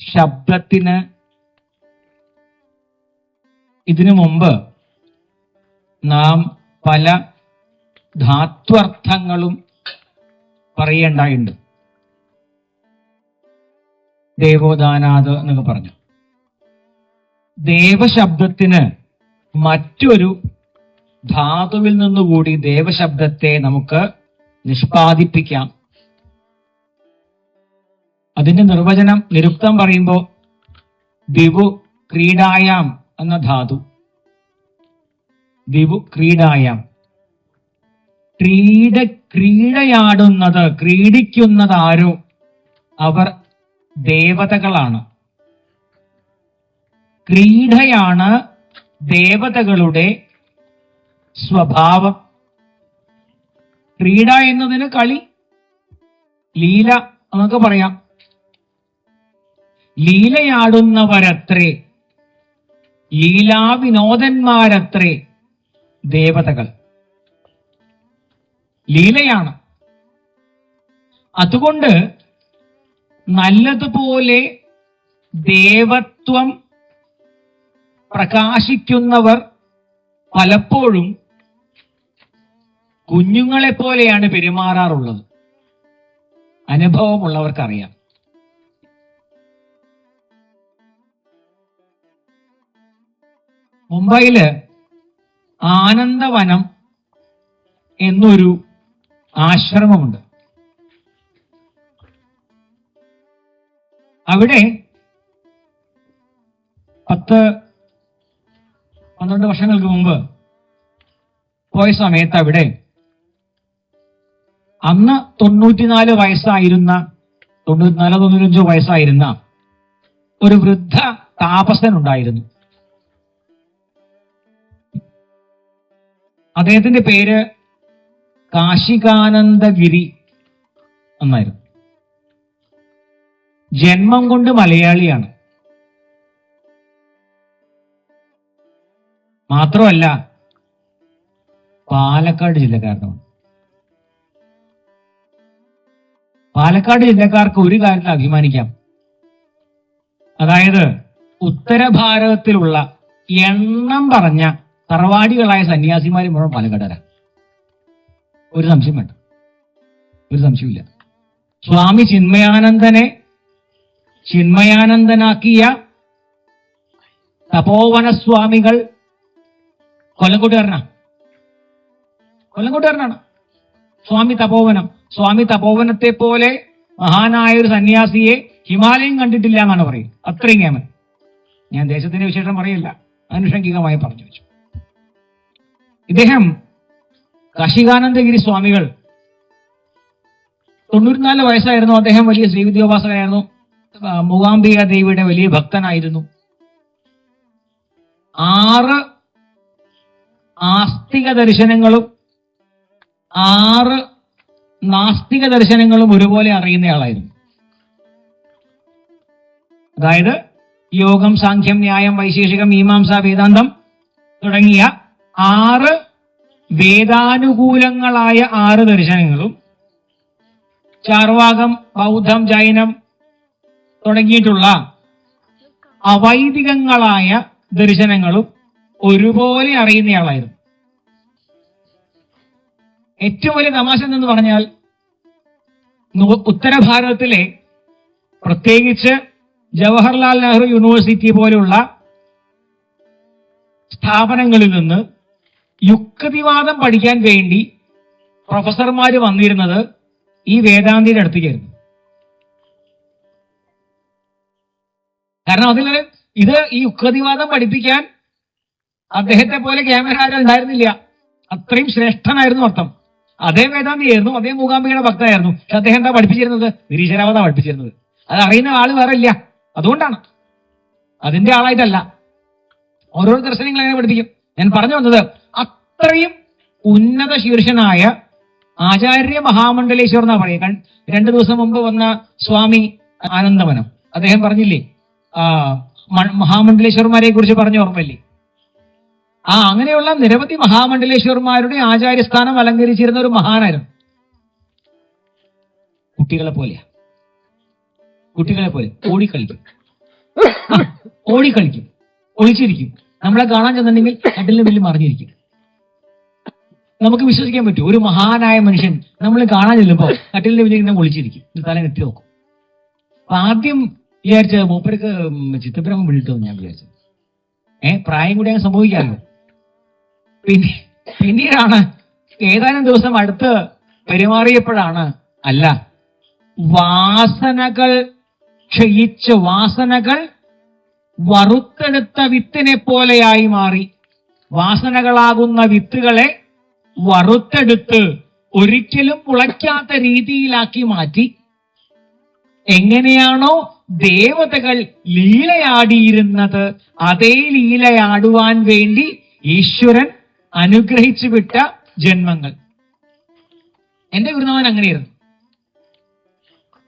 ശബ്ദത്തിന് ഇതിനു മുമ്പ് നാം പല ധാത്വർത്ഥങ്ങളും പറയേണ്ടായിട്ടുണ്ട്. ദേവോദാനാഥ് എന്നൊക്കെ പറഞ്ഞു. ദേവശബ്ദത്തിന് മറ്റൊരു ധാതുവിൽ നിന്നുകൂടി ദേവശബ്ദത്തെ നമുക്ക് നിഷ്പാദിപ്പിക്കാം. അതിന്റെ നിർവചനം നിരുക്തം പറയുമ്പോൾ ദിവു ക്രീഡായാം എന്ന ധാതു. ദിവു ക്രീഡായാം. ക്രീഡ ക്രീഡയാടുന്നത് ക്രീഡിക്കുന്നത് ആരോ അവർ ദേവതകളാണ്. ക്രീഡയാണ് ദേവതകളുടെ സ്വഭാവം. ക്രീഡ എന്നതിന് കളി ലീല എന്നൊക്കെ പറയാം. ലീലയാടുന്നവരത്രേ ലീലാവിനോദന്മാരത്രേ ദേവതകൾ. ലീലയാണ്. അതുകൊണ്ട് നല്ലതുപോലെ ദേവത്വം പ്രകാശിക്കുന്നവർ പലപ്പോഴും കുഞ്ഞുങ്ങളെ പോലെയാണ് പെരുമാറാറുള്ളത്. അനുഭവമുള്ളവർക്കറിയാം. മുംബൈയിൽ ആനന്ദവനം എന്നൊരു ആശ്രമമുണ്ട്. അവിടെ പത്ത് പന്ത്രണ്ട് വർഷങ്ങൾക്ക് മുമ്പ് പോയ സമയത്ത് അവിടെ അന്ന് തൊണ്ണൂറ്റിനാല് വയസ്സായിരുന്ന തൊണ്ണൂറ്റിനാല് തൊണ്ണൂറ്റഞ്ചോ വയസ്സായിരുന്ന ഒരു വൃദ്ധ താപസൻ അദ്ദേഹത്തിന്റെ പേര് കാശികാനന്ദഗിരി എന്നായിരുന്നു. ജന്മം കൊണ്ട് മലയാളിയാണ്. മാത്രമല്ല പാലക്കാട് ജില്ലക്കാരനാണ്. പാലക്കാട് ജില്ലക്കാർക്ക് ഒരു കാര്യത്തിൽ അഭിമാനിക്കാം. അതായത് ഉത്തര ഭാരതത്തിലുള്ള എണ്ണം പറഞ്ഞ തറവാടികളായ സന്യാസിമാരും മുഴുവൻ പാലക്കാടരാ ഒരു സംശയം വേണ്ട. ഒരു സംശയമില്ല സ്വാമി ചിന്മയാനന്ദനെ ചിന്മയാനന്ദനാക്കിയ തപോവന സ്വാമികൾ കൊല്ലംകോട്ടുകാരനാ. കൊല്ലംകോട്ടുകാരനാണ്. സ്വാമി തപോവനം. സ്വാമി തപോവനത്തെ പോലെ മഹാനായ ഒരു സന്യാസിയെ ഹിമാലയം കണ്ടിട്ടില്ല എന്നാണ് പറയും അത്രയും ഞാൻ ദേശത്തിന്റെ വിശേഷം പറയില്ല. അനുഷംഗികമായി പറഞ്ഞു വെച്ചു. ഇദ്ദേഹം കാശികാനന്ദഗിരി സ്വാമികൾ. തൊണ്ണൂറ്റിനാല് വയസ്സായിരുന്നു അദ്ദേഹം വലിയ ശ്രീവിദ്യോപാസകനായിരുന്നു മൂകാംബിക ദേവിയുടെ വലിയ ഭക്തനായിരുന്നു. ആറ് ആസ്തിക ദർശനങ്ങളും ആറ് നാസ്തിക ദർശനങ്ങളും ഒരുപോലെ അറിയുന്നയാളായിരുന്നു അതായത് യോഗം സാഖ്യം ന്യായം വൈശേഷികം മീമാംസ വേദാന്തം തുടങ്ങിയ ആറ് വേദാനുകൂലങ്ങളായ ആറ് ദർശനങ്ങളും ചാർവാകം ബൗദ്ധം ജൈനം തുടങ്ങിയിട്ടുള്ള അവൈദികങ്ങളായ ദർശനങ്ങളും ഒരുപോലെ അറിയുന്നയാളായിരുന്നു. ഏറ്റവും വലിയ തമാശ എന്ന് പറഞ്ഞാൽ ഉത്തരഭാരതത്തിലെ ഉത്തര ഭാരതത്തിലെ പ്രത്യേകിച്ച് ജവഹർലാൽ നെഹ്റു യൂണിവേഴ്സിറ്റി പോലുള്ള സ്ഥാപനങ്ങളിൽ നിന്ന് യുക്തിവാദം പഠിക്കാൻ വേണ്ടി പ്രൊഫസർമാർ വന്നിരുന്നത് ഈ വേദാന്തിയുടെ അടുത്തേക്കായിരുന്നു. കാരണം അതിൽ ഇത് ഈ യുക്തിവാദം പഠിപ്പിക്കാൻ അദ്ദേഹത്തെ പോലെ ക്യാമറ ആരും ഉണ്ടായിരുന്നില്ല. അത്രയും ശ്രേഷ്ഠനായിരുന്നു അർത്ഥം. അതേ വേദാന്തിയായിരുന്നു അതേ മൂകാംബികയുടെ ഭക്തനായിരുന്നു. പക്ഷെ അദ്ദേഹം എന്താ പഠിപ്പിച്ചിരുന്നത്? നിരീശ്വരാവത പഠിപ്പിച്ചിരുന്നത്. അത് അറിയുന്ന ആൾ വേറെ ഇല്ല അതുകൊണ്ടാണ്. അതിന്റെ ആളായിട്ടല്ല. ഓരോ ദർശനങ്ങൾ അങ്ങനെ പഠിപ്പിക്കും? ഞാൻ പറഞ്ഞു വന്നത് അത്രയും ഉന്നത ശീർഷനായ ആചാര്യ മഹാമണ്ഡലേശ്വർ എന്നാ പറയുക രണ്ടു ദിവസം മുമ്പ് വന്ന സ്വാമി ആനന്ദവനം. അദ്ദേഹം പറഞ്ഞില്ലേ ആ മഹാമണ്ഡലേശ്വർമാരെ കുറിച്ച് പറഞ്ഞ ഓർമ്മയില്ലേ? ആ അങ്ങനെയുള്ള നിരവധി മഹാമണ്ഡലേശ്വർമാരുടെ ആചാര്യസ്ഥാനം അലങ്കരിച്ചിരുന്ന ഒരു മഹാനായിരുന്നു. കുട്ടികളെ പോലെ കുട്ടികളെ പോലെ. ഓടിക്കളിക്കും. ഓടിക്കളിക്കും. ഒളിച്ചിരിക്കും. നമ്മളെ കാണാൻ ചെന്നിട്ടുണ്ടെങ്കിൽ കട്ടിലിന് വലിയ മറിഞ്ഞിരിക്കും. നമുക്ക് വിശ്വസിക്കാൻ പറ്റും. ഒരു മഹാനായ മനുഷ്യൻ നമ്മൾ കാണാൻ ചെല്ലുമ്പോ കട്ടിലിന്റെ വിജയം ഇങ്ങനെ ഒളിച്ചിരിക്കും തല കെട്ടി നോക്കും. അപ്പൊ ആദ്യം വിചാരിച്ച മൂപ്പർക്ക് ചിത്തഭ്രമം വിളിട്ടു ഞാൻ വിചാരിച്ചു. ഏ പ്രായം കൂടി അങ്ങ് സംഭവിക്കാമല്ലോ. പിന്നെ പിന്നീടാണ് ഏതാനും ദിവസം അടുത്ത് പെരുമാറിയപ്പോഴാണ് അല്ല വാസനകൾ ക്ഷയിച്ച വാസനകൾ വറുത്തെടുത്ത വിത്തിനെ പോലെയായി മാറി. വാസനകളാകുന്ന വിത്തുകളെ വറുത്തെടുത്ത് ഒരിക്കലും മുളയ്ക്കാത്ത രീതിയിലാക്കി മാറ്റി. എങ്ങനെയാണോ ദേവതകൾ ലീലയാടിയിരുന്നത് അതേ ലീലയാടുവാൻ വേണ്ടി ഈശ്വരൻ അനുഗ്രഹിച്ചു വിട്ട ജന്മങ്ങൾ. എന്റെ ഗുരുനാഥൻ അങ്ങനെയായിരുന്നു.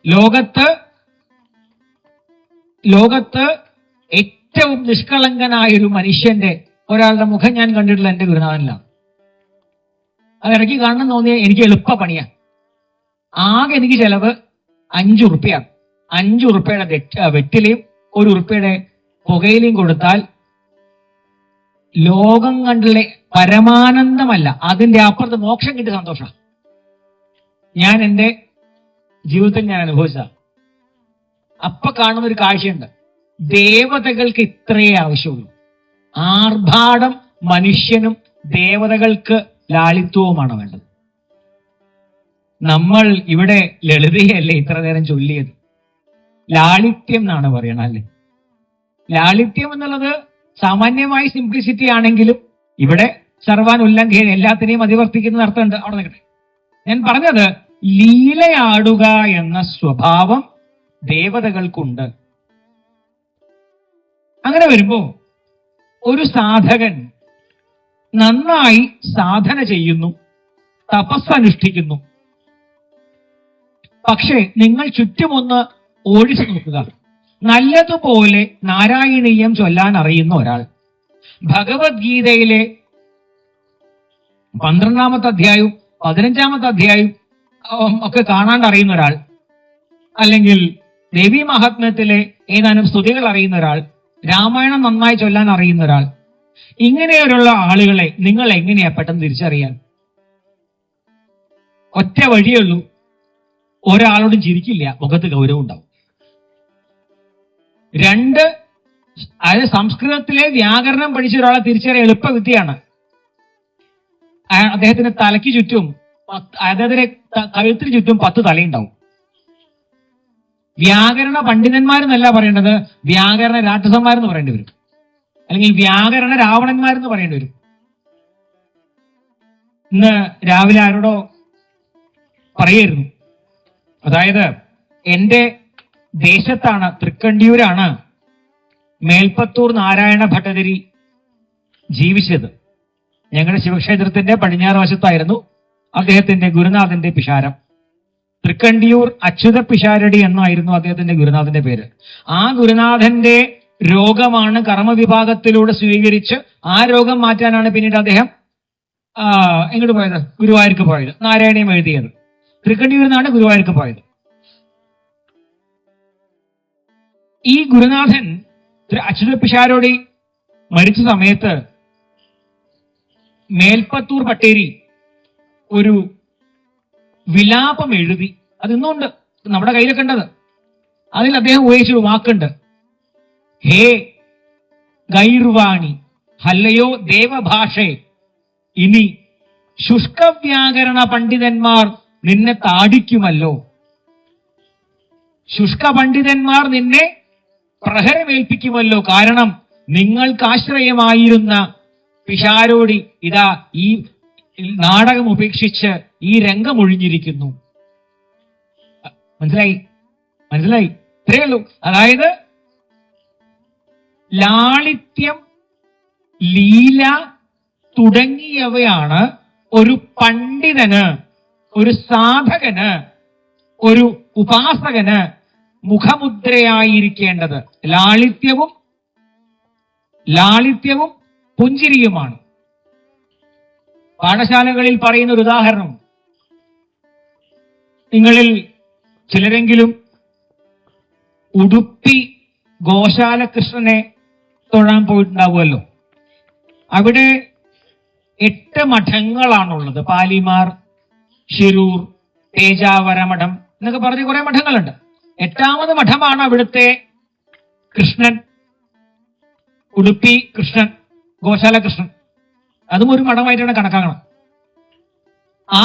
ലോകത്ത് ലോകത്ത് ഏറ്റവും നിഷ്കളങ്കനായ ഒരു മനുഷ്യന്റെ ഒരാളുടെ മുഖം ഞാൻ കണ്ടിട്ടുള്ള എന്റെ ഗുരുനാഥനിലാണ്. അത് ഇടയ്ക്ക് കാണണം തോന്നിയ എനിക്ക് എളുപ്പ പണിയാ. ആകെ എനിക്ക് ചെലവ് അഞ്ചു ഉറുപ്പ്യാണ് അഞ്ചു ഉറുപ്പ്യയുടെ വെറ്റ് ഒരു ഉറുപ്പ്യയുടെ പുകയിലയും കൊടുത്താൽ ലോകം കണ്ടുള്ള പരമാനന്ദമല്ല. അതിന്റെ അപ്പുറത്ത് മോക്ഷം കിട്ടിയ സന്തോഷം. ഞാൻ എന്റെ ജീവിതത്തിൽ ഞാൻ അനുഭവിച്ച അപ്പൊ കാണുന്ന ഒരു കാഴ്ചയുണ്ട്. ദേവതകൾക്ക് ഇത്രയേ ആവശ്യമുള്ളൂ. ആർഭാടം മനുഷ്യനും ദേവതകൾക്ക് ലാളിത്യവുമാണ് വേണ്ടത്. നമ്മൾ ഇവിടെ ലളിതയല്ലേ ഇത്ര നേരം ചൊല്ലിയത്? ലാളിത്യം എന്നാണ് പറയണത് അല്ലേ? ലാളിത്യം എന്നുള്ളത് സാമാന്യമായി സിംപ്ലിസിറ്റി ആണെങ്കിലും ഇവിടെ സർവാൻ ഉല്ലംഘന എല്ലാത്തിനെയും അതിവർത്തിക്കുന്ന അർത്ഥമുണ്ട്. അവിടെ നിൽക്കട്ടെ. ഞാൻ പറഞ്ഞത് ലീലയാടുക എന്ന സ്വഭാവം ദേവതകൾക്കുണ്ട്. അങ്ങനെ വരുമ്പോ ഒരു സാധകൻ നന്നായി സാധന ചെയ്യുന്നു തപസ്സനുഷ്ഠിക്കുന്നു. പക്ഷേ നിങ്ങൾ ചുറ്റുമൊന്ന് ഓടിച്ചു നോക്കുക. നല്ലതുപോലെ നാരായണീയം ചൊല്ലാൻ അറിയുന്ന ഒരാൾ. ഭഗവത്ഗീതയിലെ പന്ത്രണ്ടാമത്തെ അധ്യായവും പതിനഞ്ചാമത്തെ അധ്യായവും ഉം, ഒക്കെ കാണാണ്ട് അറിയുന്ന ഒരാൾ. അല്ലെങ്കിൽ ദേവി മഹാത്മ്യത്തിലെ ഏതാനും സ്തുതികൾ അറിയുന്ന ഒരാൾ. രാമായണം നന്നായി ചൊല്ലാൻ അറിയുന്ന ഒരാൾ. ഇങ്ങനെയുള്ള ആളുകളെ നിങ്ങൾ എങ്ങനെയാ പെട്ടെന്ന് തിരിച്ചറിയാൻ? ഒറ്റ വഴിയേ ഉള്ളൂ. ഒരാളോടും ചിരിക്കില്ല. മുഖത്ത് ഗൗരവം ഉണ്ടാവും. രണ്ട് അതായത് സംസ്കൃതത്തിലെ വ്യാകരണം പഠിച്ച ഒരാളെ തിരിച്ചറിയാൻ എളുപ്പ വിദ്യയാണ്. അദ്ദേഹത്തിന്റെ തലയ്ക്ക് ചുറ്റും അദ്ദേഹത്തിന്റെ കഴുത്തിന് ചുറ്റും പത്ത് തലയുണ്ടാവും. വ്യാകരണ പണ്ഡിതന്മാരെന്നല്ല പറയേണ്ടത് വ്യാകരണ രാക്ഷസന്മാരെന്ന് പറയേണ്ടി വരും. അല്ലെങ്കിൽ വ്യാകരണ രാവണന്മാരെന്ന് പറയേണ്ടി വരും. ഇന്ന് രാവിലെ ആരോടോ പറയായിരുന്നു അതായത് എന്റെ ദേശത്താണ് തൃക്കണ്ടിയൂരാണ് മേൽപ്പത്തൂർ നാരായണ ഭട്ടതിരി ജീവിച്ചത്. ഞങ്ങളുടെ ശിവക്ഷേത്രത്തിന്റെ പടിഞ്ഞാറ് വശത്തായിരുന്നു അദ്ദേഹത്തിന്റെ ഗുരുനാഥന്റെ പിഷാരം. തൃക്കണ്ടിയൂർ അച്യുത പിഷാരടി എന്നായിരുന്നു അദ്ദേഹത്തിന്റെ ഗുരുനാഥന്റെ പേര്. ആ ഗുരുനാഥന്റെ രോഗമാണ് കർമ്മവിഭാഗത്തിലൂടെ സ്വീകരിച്ച് ആ രോഗം മാറ്റാനാണ് പിന്നീട് അദ്ദേഹം എങ്ങോട്ട് പോയത്? ഗുരുവായൂർക്ക് പോയത്. നാരായണീയം എഴുതിയത്. തൃക്കണ്ടിയൂരിൽ നിന്നാണ് ഗുരുവായൂർക്ക് പോയത്. ഈ ഗുരുനാഥൻ അച്യുത പിഷാരോടി മരിച്ച സമയത്ത് മേൽപ്പത്തൂർ പട്ടേരി ഒരു വിലാപം എഴുതി. അത് നമ്മുടെ കയ്യിലൊക്കെ ഉണ്ടത്. അതിൽ അദ്ദേഹം ഉപയോഗിച്ചൊരു വാക്കുണ്ട്. ഹേ ഗൈർവാണി? ഹല്ലയോ ദേവഭാഷേ? ഇനി ശുഷ്കവ്യാകരണ പണ്ഡിതന്മാർ നിന്നെ താടിക്കുമല്ലോ. ശുഷ്ക പണ്ഡിതന്മാർ നിന്നെ പ്രഹരമേൽപ്പിക്കുമല്ലോ. കാരണം നിങ്ങൾക്ക് ആശ്രയമായിരുന്ന പിഷാരോടി ഇതാ ഈ നാടകം ഉപേക്ഷിച്ച് ഈ രംഗം ഒഴിഞ്ഞിരിക്കുന്നു മനസ്സിലായി? മനസ്സിലായി? ഇത്രയേ ഉള്ളൂ. അതായത് ലാളിത്യം ലീല തുടങ്ങിയവയാണ് ഒരു പണ്ഡിതന് ഒരു സാധകന് ഒരു ഉപാസകന് മുഖമുദ്രയായിരിക്കേണ്ടത്. ലാളിത്യവും ലാളിത്യവും പുഞ്ചിരിയുമാണ്. പാഠശാലകളിൽ പറയുന്ന ഒരു ഉദാഹരണം. നിങ്ങളിൽ ചിലരെങ്കിലും ഉടുപ്പി ഗോശാലകൃഷ്ണനെ തൊഴാൻ പോയിട്ടുണ്ടാവുമല്ലോ. അവിടെ എട്ട് മഠങ്ങളാണുള്ളത്. പാലിമാർ ഷിരൂർ തേജാവര മഠം എന്നൊക്കെ പറഞ്ഞ് കുറെ മഠങ്ങളുണ്ട്. എട്ടാമത് മഠമാണ് അവിടുത്തെ കൃഷ്ണൻ ഉടുപ്പി കൃഷ്ണൻ ഗോശാല കൃഷ്ണൻ. അതും ഒരു മഠമായിട്ടാണ് കണക്കാക്കണം ആ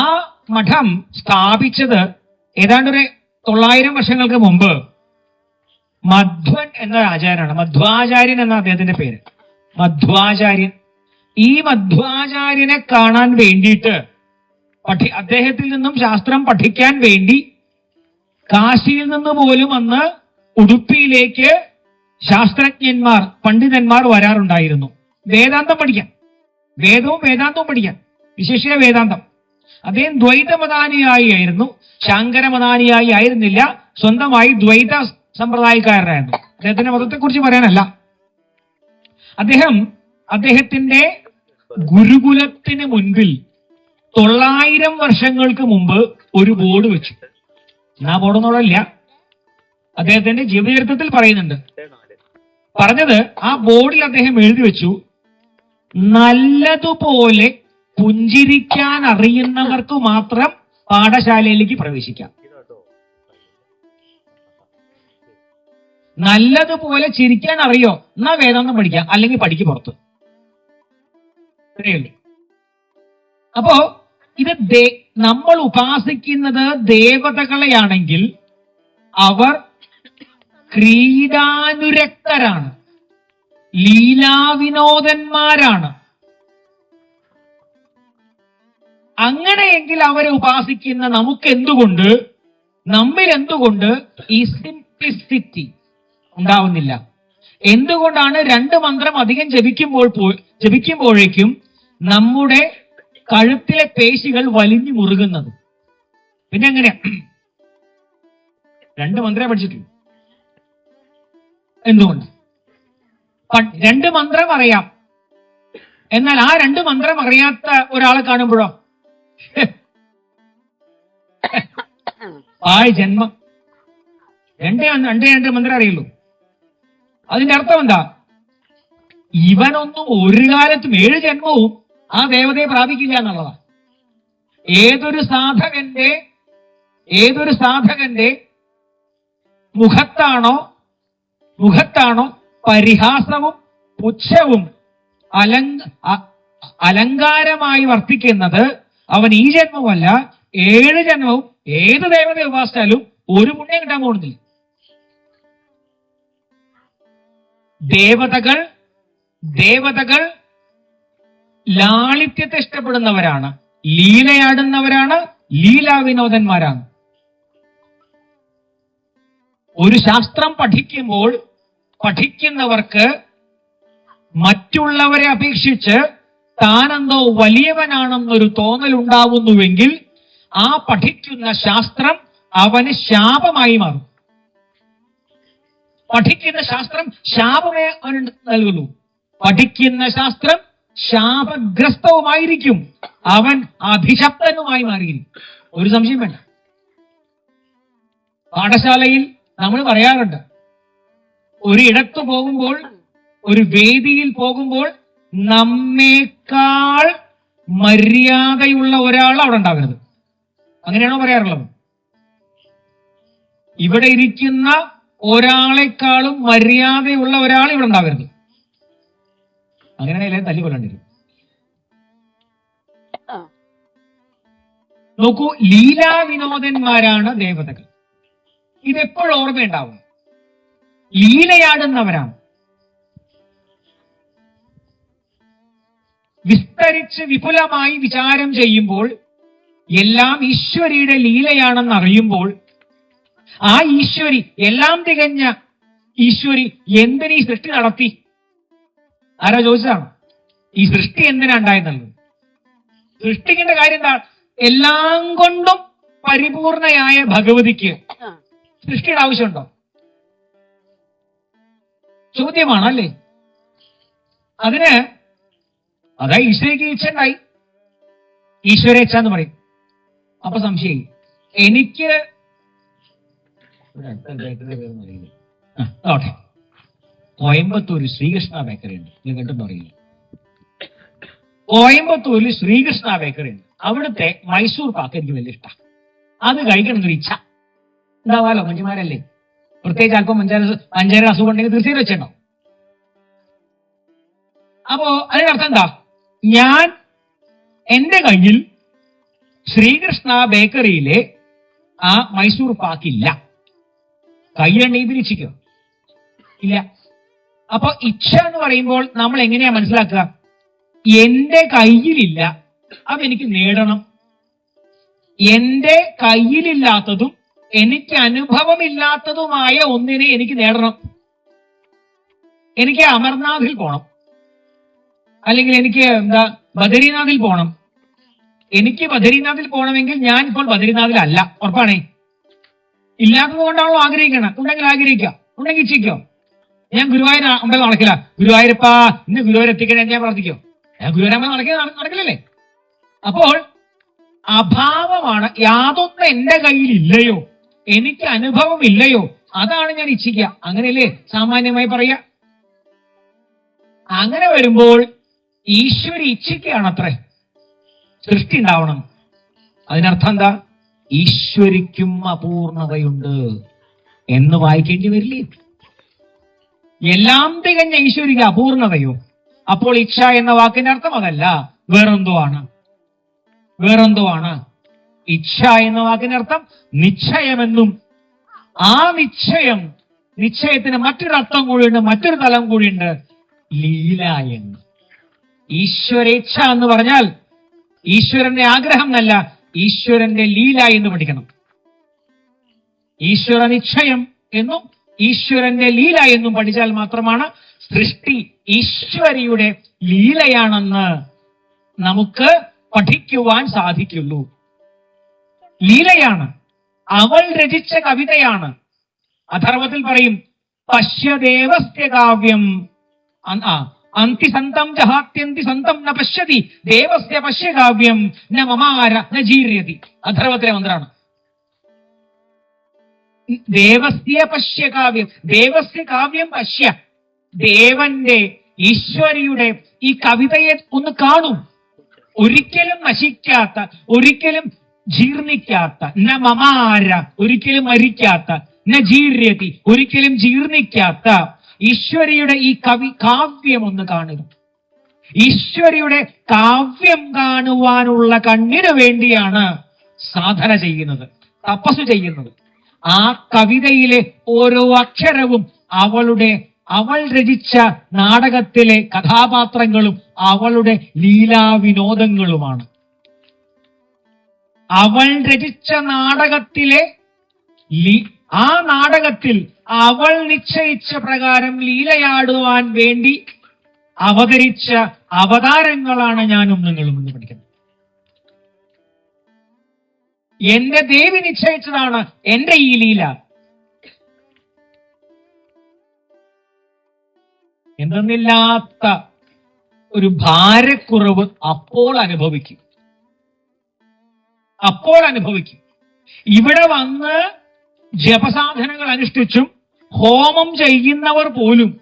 മഠം സ്ഥാപിച്ചത് ഏതാണ്ട് ഒരു തൊള്ളായിരം വർഷങ്ങൾക്ക് മുമ്പ് മധ്വൻ എന്ന ആചാര്യനാണ് മധ്വാചാര്യൻ എന്ന അദ്ദേഹത്തിന്റെ പേര്. മധ്വാചാര്യൻ. ഈ മധ്വാചാര്യനെ കാണാൻ വേണ്ടിയിട്ട് പഠി അദ്ദേഹത്തിൽ നിന്നും ശാസ്ത്രം പഠിക്കാൻ വേണ്ടി കാശിയിൽ നിന്ന് പോലും അന്ന് ഉടുപ്പിയിലേക്ക് ശാസ്ത്രജ്ഞന്മാർ പണ്ഡിതന്മാർ വരാറുണ്ടായിരുന്നു. വേദാന്തം പഠിക്കാൻ. വേദവും വേദാന്തവും പഠിക്കാൻ. വിശേഷിച്ച വേദാന്തം. അദ്ദേഹം ദ്വൈതമതാനിയായി ആയിരുന്നു. ശാങ്കരമതാനിയായി ആയിരുന്നില്ല. സ്വന്തമായി ദ്വൈത സമ്പ്രദായക്കാരനായിരുന്നു അദ്ദേഹത്തിന്റെ മതത്തെക്കുറിച്ച് പറയാനല്ല. അദ്ദേഹം അദ്ദേഹത്തിന്റെ ഗുരുകുലത്തിന് മുൻപിൽ തൊള്ളായിരം വർഷങ്ങൾക്ക് മുമ്പ് ഒരു ബോർഡ് വെച്ചു. ആ ബോർഡൊന്നുമില്ല അദ്ദേഹത്തിന്റെ ജീവചരിത്രത്തിൽ പറയുന്നുണ്ട്. പറഞ്ഞത് ആ ബോർഡിൽ അദ്ദേഹം എഴുതി വെച്ചു നല്ലതുപോലെ പുഞ്ചിരിക്കാൻ അറിയുന്നവർക്ക് മാത്രം പാഠശാലയിലേക്ക് പ്രവേശിക്കാം. നല്ലതുപോലെ ചിരിക്കാൻ അറിയോ എന്നാ വേദാന്തം പഠിക്കാം. അല്ലെങ്കിൽ പഠിക്ക് പുറത്ത്. അപ്പോ ഇത് നമ്മൾ ഉപാസിക്കുന്നത് ദേവതകളെയാണെങ്കിൽ അവർ ക്രീഡാനുരക്തരാണ്. ലീലാവിനോദന്മാരാണ്. അങ്ങനെയെങ്കിൽ അവരെ ഉപാസിക്കുന്ന നമുക്ക് എന്തുകൊണ്ട് നമ്മിൽ എന്തുകൊണ്ട് ഈ സിംപ്ലിസിറ്റി ഉണ്ടാവുന്നില്ല. എന്തുകൊണ്ടാണ് രണ്ട് മന്ത്രം അധികം ജപിക്കുമ്പോൾ ജപിക്കുമ്പോഴേക്കും നമ്മുടെ കഴുത്തിലെ പേശികൾ വലിഞ്ഞു മുറുകുന്നത്? പിന്നെ എങ്ങനെയാ രണ്ട് മന്ത്രമേ പഠിച്ചിട്ടുള്ളൂ. എന്തുകൊണ്ട്? രണ്ട് മന്ത്രം അറിയാം. എന്നാൽ ആ രണ്ട് മന്ത്രം അറിയാത്ത ഒരാളെ കാണുമ്പോഴോ? ആ ജന്മം. രണ്ടേ രണ്ടേ രണ്ട് മന്ത്രം അറിയുള്ളൂ. അതിന്റെ അർത്ഥം എന്താ? ഇവനൊന്നും ഒരു കാലത്തും ഏഴ് ജന്മവും ആ ദേവതയെ പ്രാപിക്കില്ല എന്നുള്ളതാണ് ഏതൊരു സാധകന്റെ ഏതൊരു സാധകന്റെ മുഖത്താണോ മുഖത്താണോ പരിഹാസവും പുച്ഛവും അലങ്ക അലങ്കാരമായി വർത്തിക്കുന്നത് അവൻ ഈ ജന്മമല്ല ഏഴ് ജന്മവും ഏത് ദേവതയെ ഉപാസിച്ചാലും ഒരു പുണ്യം കിട്ടാൻ പോകുന്നില്ല. ദേവതകൾ ദേവതകൾ ലാളിത്യത്തെ ഇഷ്ടപ്പെടുന്നവരാണ്. ലീലയാടുന്നവരാണ് ലീലാവിനോദന്മാരാണ് ഒരു ശാസ്ത്രം പഠിക്കുമ്പോൾ പഠിക്കുന്നവർക്ക് മറ്റുള്ളവരെ അപേക്ഷിച്ച് താനെന്തോ വലിയവനാണെന്നൊരു തോന്നൽ ഉണ്ടാവുന്നുവെങ്കിൽ ആ പഠിക്കുന്ന ശാസ്ത്രം അവന് ശാപമായി മാറും. പഠിക്കുന്ന ശാസ്ത്രം ശാപമേ അവന് നൽകുന്നു. പഠിക്കുന്ന ശാസ്ത്രം ശാപഗ്രസ്തവുമായിരിക്കും. അവൻ അഭിശപ്തനുമായി മാറിയിരിക്കും. ഒരു സംശയം വേണ്ട. പാഠശാലയിൽ നമ്മൾ പറയാറുണ്ട് ഒരു ഇടത്ത് പോകുമ്പോൾ ഒരു വേദിയിൽ പോകുമ്പോൾ നമ്മേക്കാൾ മര്യാദയുള്ള ഒരാൾ അവിടെ ഉണ്ടാകരുത്. അങ്ങനെയാണോ പറയാറുള്ളത്? ഇവിടെ ഇരിക്കുന്ന ഒരാളെക്കാളും മര്യാദയുള്ള ഒരാൾ ഇവിടെ ഉണ്ടാകരുത് അങ്ങനെയാണെങ്കിൽ തല്ലി കൊല്ലേണ്ടി വരും. നോക്കൂ ലീലാവിനോദന്മാരാണ് ദേവതകൾ. ഇതെപ്പോഴും ഓർമ്മയുണ്ടാവും. ലീലയാടുന്നവരാണ്. വിസ്തരിച്ച് വിപുലമായി വിചാരം ചെയ്യുമ്പോൾ എല്ലാം ഈശ്വരിയുടെ ലീലയാണെന്ന് അറിയുമ്പോൾ ആ ഈശ്വരി എല്ലാം തികഞ്ഞ ഈശ്വരി എന്തിനീ സൃഷ്ടി നടത്തി? ആരാ ചോദിച്ചതാണ് ഈ സൃഷ്ടി എന്തിനാ ഉണ്ടായെന്നുള്ളത് സൃഷ്ടിക്കേണ്ട കാര്യം എന്താ? എല്ലാം കൊണ്ടും പരിപൂർണയായ ഭഗവതിക്ക് സൃഷ്ടിയുടെ ആവശ്യമുണ്ടോ? ചോദ്യമാണ് അല്ലേ? അതിന് അതാ ഈശ്വരയ്ക്ക് ഇച്ഛ ഉണ്ടായി. ഈശ്വരേച്ഛ എന്ന് പറയും. അപ്പൊ സംശയം എനിക്ക് ഇവിടെ അടുത്ത അദ്ദേഹത്തിന്റെ പേരൊന്നും അറിയില്ല. ആ, കോയമ്പത്തൂർ ശ്രീകൃഷ്ണ ബേക്കറി ഉണ്ട് നിങ്ങൾ കണ്ടെന്ന് അറിയില്ല കോയമ്പത്തൂരിൽ ശ്രീകൃഷ്ണ ബേക്കറി ഉണ്ട് അവിടുത്തെ മൈസൂർ പാക്ക് എനിക്ക് വലിയ ഇഷ്ടം. അത് കഴിക്കണം എന്നൊരു ഇച്ഛ. ഉണ്ടാവാലോ മഞ്ചുമാരല്ലേ പ്രത്യേകിച്ച് ആർക്കും മഞ്ചാര അഞ്ചാര അസുഖം ഉണ്ടെങ്കിൽ തീർച്ചയായും വെച്ചിട്ടുണ്ടാവും അപ്പോ അതിന്റെ അർത്ഥം എന്താ? ഞാൻ എന്റെ കയ്യിൽ ശ്രീകൃഷ്ണ ബേക്കറിയിലെ ആ മൈസൂർ പാക്ക് കയ്യിലുണ്ടെങ്കിൽ തിരിച്ചിക്കോ ഇല്ല. അപ്പൊ ഇച്ഛ എന്ന് പറയുമ്പോൾ നമ്മൾ എങ്ങനെയാ മനസ്സിലാക്കുക? എന്റെ കയ്യിലില്ല അതെനിക്ക് നേടണം. എന്റെ കയ്യിലില്ലാത്തതും എനിക്ക് അനുഭവമില്ലാത്തതുമായ ഒന്നിനെ എനിക്ക് നേടണം. എനിക്ക് അമർനാഥിൽ പോണം. അല്ലെങ്കിൽ എനിക്ക് എന്താ ബദരീനാഥിൽ പോണം. എനിക്ക് ബദരീനാഥിൽ പോകണമെങ്കിൽ ഞാൻ ഇപ്പോൾ ബദരീനാഥിലല്ല. ഉറപ്പാണേ? ഇല്ലാത്തത് കൊണ്ടാണല്ലോ ആഗ്രഹിക്കണം ഉണ്ടെങ്കിൽ ആഗ്രഹിക്കാം ഉണ്ടെങ്കിൽ ഇച്ഛിക്കോ ഞാൻ ഗുരുവായൂർ അമ്പലം നടക്കില്ല. ഗുരുവായൂരപ്പാ ഇന്ന് ഗുരുവായൂർ എത്തിക്കണേ ഞാൻ പ്രാർത്ഥിക്കോ. ഞാൻ ഗുരുവായൂരമ്പലം നടക്കുക നടക്കില്ലല്ലേ? അപ്പോൾ അഭാവമാണ് യാതൊന്നും എന്റെ കയ്യിൽ ഇല്ലയോ എനിക്ക് അനുഭവം ഇല്ലയോ അതാണ് ഞാൻ ഇച്ഛിക്കുക. അങ്ങനെയല്ലേ സാമാന്യമായി പറയുക? അങ്ങനെ വരുമ്പോൾ ഈശ്വരി ഇച്ഛിക്കുകയാണത്രേ. സൃഷ്ടി ഉണ്ടാവണം. അതിനർത്ഥം എന്താ? ഈശ്വരിക്കും അപൂർണതയുണ്ട് എന്ന് വായിക്കേണ്ടി വരില്ലേ? എല്ലാം തികഞ്ഞ ഈശ്വരിക അപൂർണതയോ. അപ്പോൾ ഇച്ഛ എന്ന വാക്കിന്റെ അർത്ഥം അതല്ല. വേറെന്തോ ആണ്. വേറെന്തോ ആണ്. ഇച്ഛ എന്ന വാക്കിന്റെ അർത്ഥം നിശ്ചയമെന്നും ആ നിശ്ചയം നിശ്ചയത്തിന് മറ്റൊരു അർത്ഥം കൂടിയുണ്ട് മറ്റൊരു തലം കൂടിയുണ്ട്. ലീല എന്ന്. ഈശ്വരേച്ഛ എന്ന് പറഞ്ഞാൽ ഈശ്വരന്റെ ആഗ്രഹം എന്നല്ല ഈശ്വരന്റെ ലീല എന്ന് പഠിക്കണം. ഈശ്വര നിശ്ചയം എന്നും ഈശ്വരന്റെ ലീല എന്നും പഠിച്ചാൽ മാത്രമാണ് സൃഷ്ടി ഈശ്വരിയുടെ ലീലയാണെന്ന് നമുക്ക് പഠിക്കുവാൻ സാധിക്കുള്ളൂ. ലീലയാണ്. അവൾ രചിച്ച കവിതയാണ്. അഥർവത്തിൽ പറയും പശ്യദേവസ്യ കാവ്യം ആ, അന്തിസന്തം ജഹാത്യന്തി സന്തം ന പശ്യതി ദേവസ്യ പശ്യ കാവ്യം ന മമാര ന ജീര്യതി. അഥർവത്തിലെ മന്ത്രാണ്. ദേവസ്യ പശ്യ കാവ്യം ദേവസ്യ കാവ്യം പശ്യ. ദേവന്റെ ഈശ്വരിയുടെ ഈ കവിതയെ ഒന്ന് കാണും. ഒരിക്കലും നശിക്കാത്ത ഒരിക്കലും ജീർണിക്കാത്ത ന മമാര ഒരിക്കലും മരിക്കാത്ത ന ജീര്യതി ഒരിക്കലും ജീർണിക്കാത്ത ഈശ്വരിയുടെ ഈ കവി കാവ്യം ഒന്ന് കാണുക. ഈശ്വരിയുടെ കാവ്യം കാണുവാനുള്ള കണ്ണിനു വേണ്ടിയാണ് സാധന ചെയ്യുന്നത് തപസ് ചെയ്യുന്നത്. ആ കവിതയിലെ ഓരോ അക്ഷരവും അവളുടെ അവൾ രചിച്ച നാടകത്തിലെ കഥാപാത്രങ്ങളും അവളുടെ ലീലാവിനോദങ്ങളുമാണ്. അവൾ രചിച്ച നാടകത്തിലെ ആ നാടകത്തിൽ അവൾ നിശ്ചയിച്ച പ്രകാരം ലീലയാടുവാൻ വേണ്ടി അവതരിച്ച അവതാരങ്ങളാണ് ഞാനും നിങ്ങളും എന്ന് പഠിക്കുന്നത് എന്റെ ദേവി നിശ്ചയിച്ചതാണ് എന്റെ ഈ ലീല. എന്തെന്നില്ലാത്ത ഒരു ഭാരക്കുറവ് അപ്പോൾ അനുഭവിക്കും. അപ്പോൾ അനുഭവിക്കും. ഇവിടെ വന്ന് ജപസാധനങ്ങൾ അനുഷ്ഠിച്ചും ഹോമം ചെയ്യുന്നവർ പോലും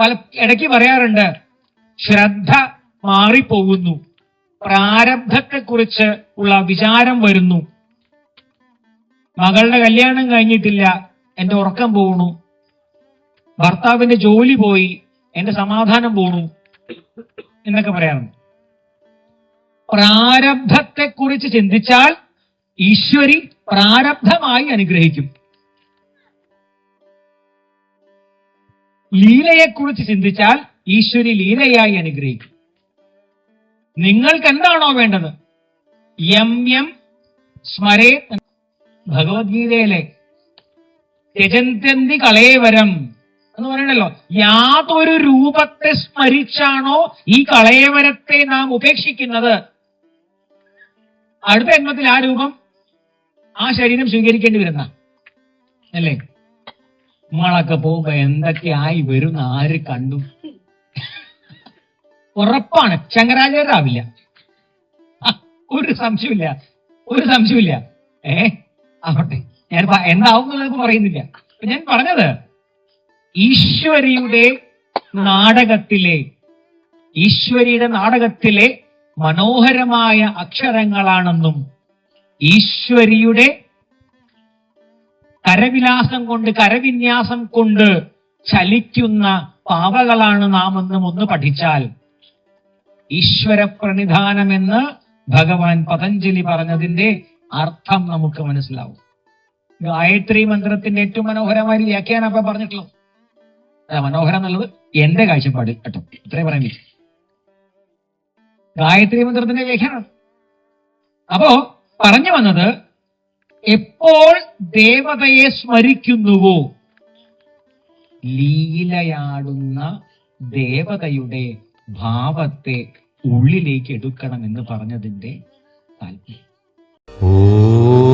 പല ഇടയ്ക്ക് പറയാറുണ്ട് ശ്രദ്ധ മാറിപ്പോകുന്നു. പ്രാരബ്ധത്തെക്കുറിച്ച് ഉള്ള വിചാരം വരുന്നു. മകളുടെ കല്യാണം കഴിഞ്ഞിട്ടില്ല എന്റെ ഉറക്കം പോകണു ഭർത്താവിന്റെ ജോലി പോയി എന്റെ സമാധാനം പോണു. എന്നൊക്കെ പറയാറുണ്ട്. പ്രാരബ്ധത്തെക്കുറിച്ച് ചിന്തിച്ചാൽ ഈശ്വരി പ്രാരബ്ധമായി അനുഗ്രഹിക്കും. ലീലയെക്കുറിച്ച് ചിന്തിച്ചാൽ ഈശ്വരി ലീലയായി അനുഗ്രഹിക്കും. നിങ്ങൾക്ക് എന്താണോ വേണ്ടത്? എം എം സ്മരേ ഭഗവത്ഗീതയിലെ യജന്തി കളയവരം എന്ന് പറയണല്ലോ. യാതൊരു രൂപത്തെ സ്മരിച്ചാണോ ഈ കളയവരത്തെ നാം ഉപേക്ഷിക്കുന്നത്? അടുത്ത ജന്മത്തിൽ ആ രൂപം ആ ശരീരം സ്വീകരിക്കേണ്ടി വരുന്ന അല്ലേ? നമ്മളൊക്കെ പോകുമ്പോ എന്തൊക്കെയായി വരുന്ന ആര് കണ്ടു? ഉറപ്പാണ്. ശങ്കരാചാര്യരാവില്ല ഒരു സംശയമില്ല ഒരു സംശയമില്ല ഏ ആവട്ടെ. ഞാൻ എന്താവും ഇപ്പൊ പറയുന്നില്ല. ഞാൻ പറഞ്ഞത് ഈശ്വരിയുടെ നാടകത്തിലെ ഈശ്വരിയുടെ നാടകത്തിലെ മനോഹരമായ അക്ഷരങ്ങളാണെന്നും ഈശ്വരിയുടെ കരവിലാസം കൊണ്ട് കരവിന്യാസം കൊണ്ട് ചലിക്കുന്ന പാവകളാണ് നാം എന്നും ഒന്ന് പഠിച്ചാൽ ഈശ്വര പ്രണിധാനമെന്ന് ഭഗവാൻ പതഞ്ജലി പറഞ്ഞതിന്റെ അർത്ഥം നമുക്ക് മനസ്സിലാവും. ഗായത്രി മന്ത്രത്തിന്റെ ഏറ്റവും മനോഹരമായ വ്യാഖ്യാനം അപ്പൊ പറഞ്ഞിട്ടുള്ളത് അതാ മനോഹരം എന്നുള്ളത് എന്റെ കാഴ്ചപ്പാട് കേട്ടോ. ഇത്രേ പറയുന്നില്ല ഗായത്രി മന്ത്രത്തിന്റെ വ്യാഖ്യാനം. അപ്പോ പറഞ്ഞു വന്നത് എപ്പോൾ ദേവതയെ സ്മരിക്കുന്നുവോ? ലീലയാടുന്ന ദേവതയുടെ ഭാവത്തെ ഉള്ളിലേക്ക് എടുക്കണം എന്ന് പറഞ്ഞതിന്റെ താല്പര്യം. ഓ